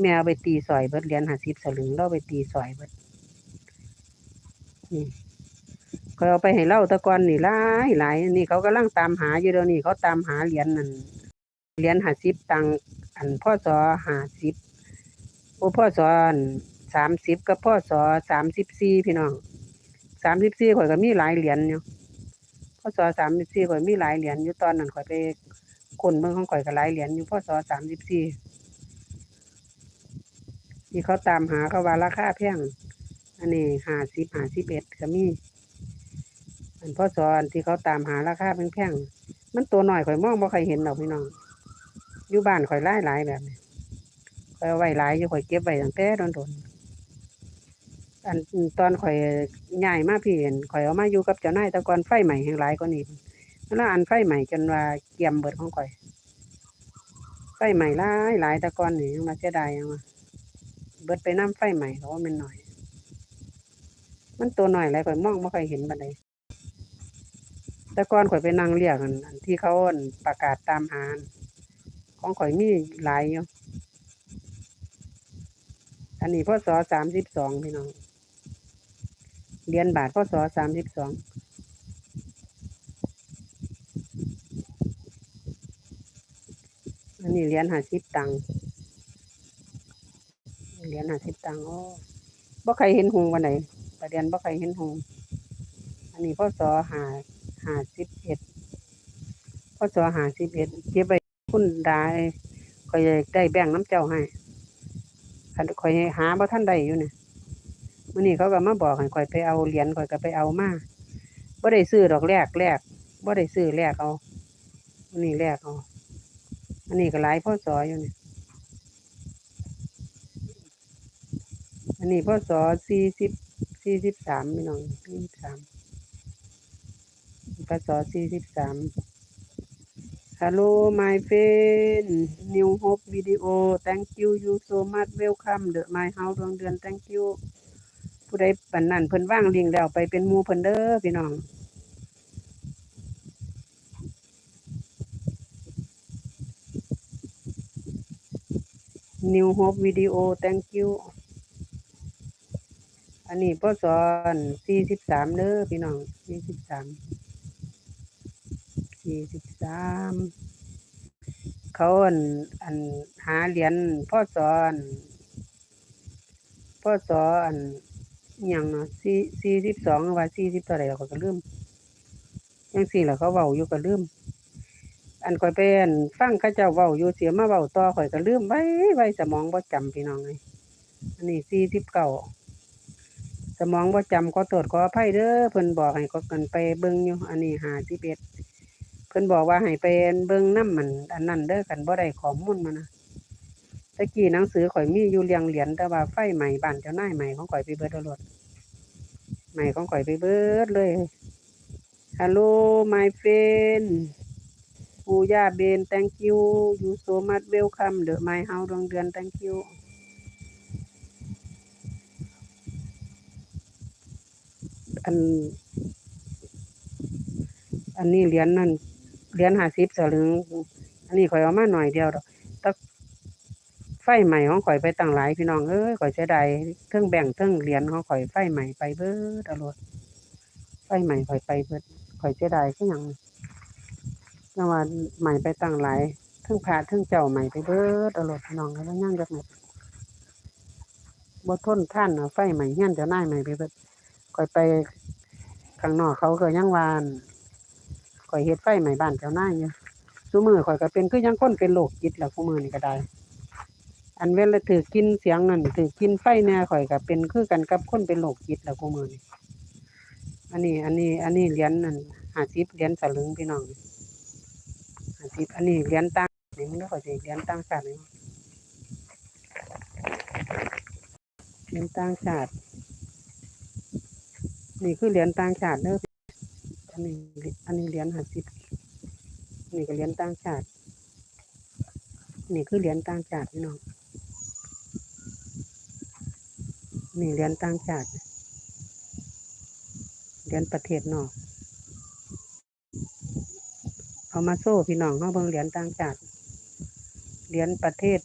แม่เอาไปตีสอยเบิดเหรียญห้าสิบสลึงเราไปตีสอยเบิดนี่เขาเอาไปให้เล่าตะกอนนี่หลายหลายนี่เขากำลังตามหาอยู่เดี๋ยวนี้เขาตามหาเหรียญนั่นเหรียญห้าสิบตังค์อันพ่อสอห้าสิบโอ้พ่อสอนสามสิบกับพ่อสอสามสิบสี่พี่น้องสามสิบสี่ข่อยก็มีหลายเหรียญอยู่พ่อสอสามสิบสี่ข่อยมีหลายเหรียญอยู่ตอนนั้นข่อยไปคนเมืองของข่อยก็หลายเหรียญอยู่พ่อสอสามสิบสี่ ที่เขาตามหาเขาว่าราคาแพงอันนี้ห้าสิบห้าสิบเอ็ดก็มีอันพ่อสอนที่เขาตามหาราคาแพงๆมันตัวหน่อยข่อยมองบ่เคยเห็นดอกพี่น้องอยู่บ้านข่อยหลายหลายแบบนี้ข่อยไว้หลายอยู่ข่อยเก็บไว้ตั้งแต่โดนๆอันตอนข่อยย้ายมากพี่เห็นข่อยเอามาอยู่กับเจ้านายต่ก่อนไฟใหม่แห่งหลายกว่านี้แล้วอันไฟใหม่จนว่าเกี่ยมเบิดของข่อยไฟใหม่หลายหลายต่ก่อนนี่ยังมาเสียดายยังว่า เบิดไปน้ำไฟใหม่เพราะว่ามันหน่อย มันตัวหน่อยอะไรข่อยมองไม่ค่อยเห็นบันไดแต่ก่อนข่อยไปนั่งเรียกอันที่เขาอั่นประกาศตามหานของข่อยมีหลายอยู่อันนี้พศสอสามสิบสองพี่น้องเรียญบาทพศสอสามสิบสองอันนี้เรียญห้าสิบตังค์ รียญห้าสิบตังค์โอ้บ่ใครเห็นหงวันไหนประเด็นบ่ใครเห็นหงอันนี้พ่อสอหาหาสิบเอ็ดพ่อสอหาสิบเอ็ดเก็บไปคุณได้คอยได้แบ่งน้ำเจ้าให้คันคอยหาบ่ท่านใดอยู่เนี่ยมื่อนี้เขาก็มาบอกให้คอยไปเอาเหรียญคอยก็ไปเอามาบ่ได้ซื้อดอกแรกแรกบ่ได้ซื้อแรกเอาอันนี้แรกเอาอันนี้ก็หลายพ่อสออยู่เนี่ย อันนี้พ่อสอสี่สิบสี่สิบสามพี่น้องสี่สิบสามพศสี่สิบสามฮัลโหลไมเฟนนิวโฮปวิดีโอ thank you you so much welcome the my house ดวงเดือน thank you ผู้ใดปันนั่นเพิ่นว่างลิงแล้วไปเป็นมูเพิ่นเด้อพี่น้องนิวโฮปวิดีโอ thank you อันนี้พ่อสอนสี่สิบสามเด้อพี่น้องสี่สิบสามสี่สิบสามเขาอันอันหาเหรียญพ่อสอนพ่อสอนอย่างเนาะสี่สี่สิบสองว่าสี่สิบเท่าไหร่เราก็ลืมยังสี่แหละเขาเว้าอยู่ก็ลืมอันข่อยไปอันฟังข้าเจ้าเว้าอยู่เสียมาเว้าต่อข่อยก็ลืมไว้ไว้สมองบ่จำพี่น้องเลยอันนี้สี่สิบเก้า สมองบ่จำขอโทษขออภัยเด้อเพิ่นบอกให้ก็กันไปเบิ่งอยู่ อันนี้หาสิเอ็ดเพิ่นบอกว่าให้ไปเบิ่งน้ำมัน อันนั้นเด้อกันบ่ได้ข้อมูลมานะตะกี้หนังสือข่อยมีอยู่เรียงเหรียญแต่ว่าไฟใหม่บ้านเจ้านายใหม่ของข่อยไปเบิดแล้วโลดใหม่ของข่อยไปเบิดเลย Hello my friend ปูย่าเบน thank you you so much welcome the my house ดวงเดือน thank you อัน อันนี้เหรียญนั่นเหรียญห้าสิบสลึง อันนี้ข่อยเอามาหน่อยเดียวดอกแตะไฟใหม่ของข่อยไปตั้งหลายพี่น้องเอ้ยข่อยเสียดายเทิงแบ่งเทิงเหรียญของข่อยไฟใหม่ไปเบิดเอารถไฟใหม่ข่อยไปเบิดข่อยเสียดายคือหยังจังว่าใหม่ไปตั้งหลายเทิงพระเทิงเจ้าใหม่ไปเบิดเอารถพี่น้องแล้วย่างจักหน่อยบ่ทนท่านเอาไฟใหม่เฮียนเจ้านายใหม่ไปเบิด ข่อยไปข้างนอกเขาก็ยังวานข่อยเฮ็ดไฟใหม่บ้านเจ้านาอยู่ซุมือข่อยก็เป็นคือยังคนเป็นโรคจิตแล้วซุมื้อนี้ก็ได้ อันเวลาถือกินเสียงนั่นถือกินไฟแน่ข่อยก็เป็นคือกันกับคนเป็นโรคจิตแล้วซุมื้อนี้อันนี้ อันนี้ อันนี้เหรียญนั่น50เหรียญสลึงพี่น้อง50อันนี้เหรียญต่างนี่มันก็สิเหรียญต่างชาติเหรียญต่างชาติ นี่คือเหรียญต่างชาติเด้ออันนี้อันนี้เหรียญห้าสิบนี่ก็เหรียญต่างชาติ นี่คือเหรียญต่างชาติพี่น้องนี่เหรียญต่างชาติเหรียญประเทศนอกเอามาโซ่พี่น้องเขาเบิ่งเหรียญต่างชาติเหรียญประเทศ